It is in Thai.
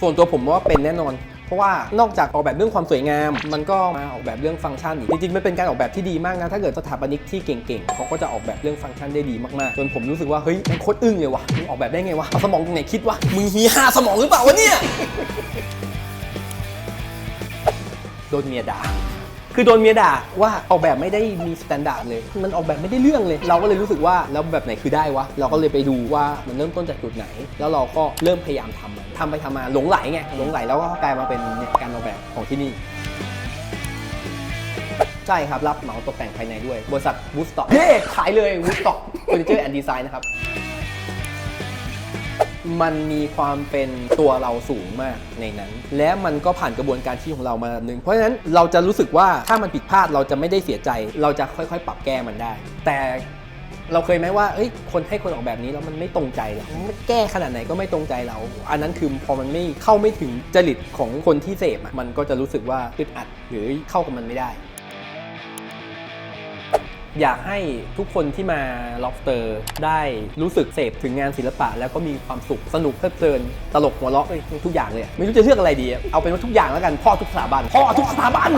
ส่วนตัวผมว่าเป็นแน่นอน เพราะว่านอกจากออกแบบเรื่องความสวยงาม มันก็มาออกแบบเรื่องฟังก์ชันอีกจริงๆมันเป็นการออกแบบที่ดีมากนะ ถ้าเกิดสถาปนิกที่เก่งๆเขาก็จะออกแบบเรื่องฟังก์ชันได้ดีมากๆจนผมรู้สึกว่าเฮ้ยมันโคตรอึ้งเลยวะมึงออกแบบได้ไงวะเอาสมองตรงไหนคิดวะมึงฮีฮาสมองหรือเปล่าวะเนี่ยโดนเมียด่า คือโดนเมียด่าว่าออกแบบไม่ได้มีสแตนดาร์ดเลย มันออกแบบไม่ได้เรื่องเลย เราก็เลยรู้สึกว่าแล้วแบบไหนคือได้วะ เราก็เลยไปดูว่ามันเริ่มต้นจากจุดไหน แล้วเราก็เริ่มพยายามทำมันทำไปทำมาหลงไหลไงหลงไหลแล้วก็กลายมาเป็นเนี่ยการออกแบบของที่นี่ใช่ครับ รับเหมาตกแต่งภายในด้วย บริษัทวูดสต็อกเฮ้ขายเลยวูดสต็อกเฟอร์นิเจอร์แอนด์ดีไซน์นะครับ มันมีความเป็นตัวเราสูงมากในนั้น และมันก็ผ่านกระบวนการที่ของเรามาหนึ่งเพราะฉะนั้นเราจะรู้สึกว่าถ้ามันผิดพลาดเราจะไม่ได้เสียใจ เราจะค่อยๆ ปรับแก้มันได้ แต่เราเคยไหมว่าเอ้ย คนให้คนออกแบบนี้แล้วมันไม่ตรงใจเรามันแก้ขนาดไหนก็ไม่ตรงใจเรา อันนั้นคือพอมันไม่เข้าไม่ถึงจริตของคนที่เสพมันก็จะรู้สึกว่าอึดอัดหรือเข้ากับมันไม่ได้ อยากให้ทุกคนที่มา Lobster ได้รู้สึกเสพถึงงานศิลปะ แล้วก็มีความสุขสนุกเพลิดเพลิน ตลกหัวเราะทุกอย่างเลย ไม่รู้จะเลือกอะไรดี เอาเป็นว่าทุกอย่างแล้วกันพ่อทุกสถาบันพ่อทุกสถาบัน